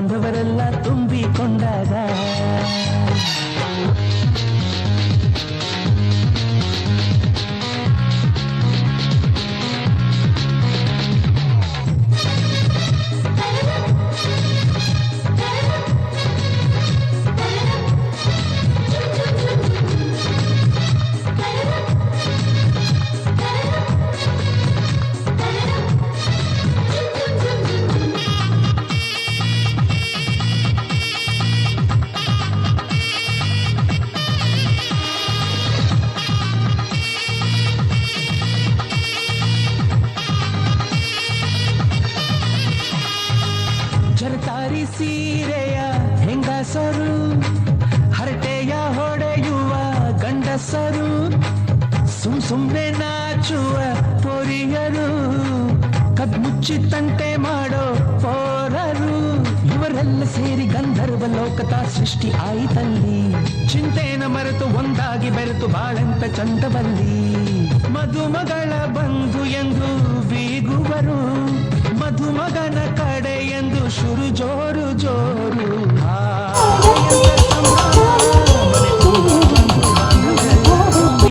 ಬಂಧು ಬಾಂಧವರೆಲ್ಲ ತುಂಬಿಕೊಂಡಾಗ ಜರತಾರಿ ಸೀರೆಯ ಹೆಂಗಸರು, ಹರಟೆಯ ಹೊಡೆಯುವ ಗಂಡಸರು, ಸುಮ್ ಸುಮ್ಮನೆ ನಾಚುವ ಪೊರಿಯರು ಕದ್ಮುಚ್ಚಿ ತಂಟೆ ಮಾಡೋ ಪೋರರು, ಇವರೆಲ್ಲ ಸೇರಿ ಗಂಧರ್ವ ಲೋಕದ ಸೃಷ್ಟಿ ಆಯಿತಲ್ಲಿ. ಚಿಂತೆನ ಮರೆತು ಒಂದಾಗಿ ಬೆರೆತು ಬಾಳೆಂತ ಚಂದವಲ್ಲಿ. ಮಧುಮಗಳ ಬಂಧು ಎಂದು ಬೀಗುವರು ಮಧುಮಗನ ಕಡೆ ಎಂದು ಶುರು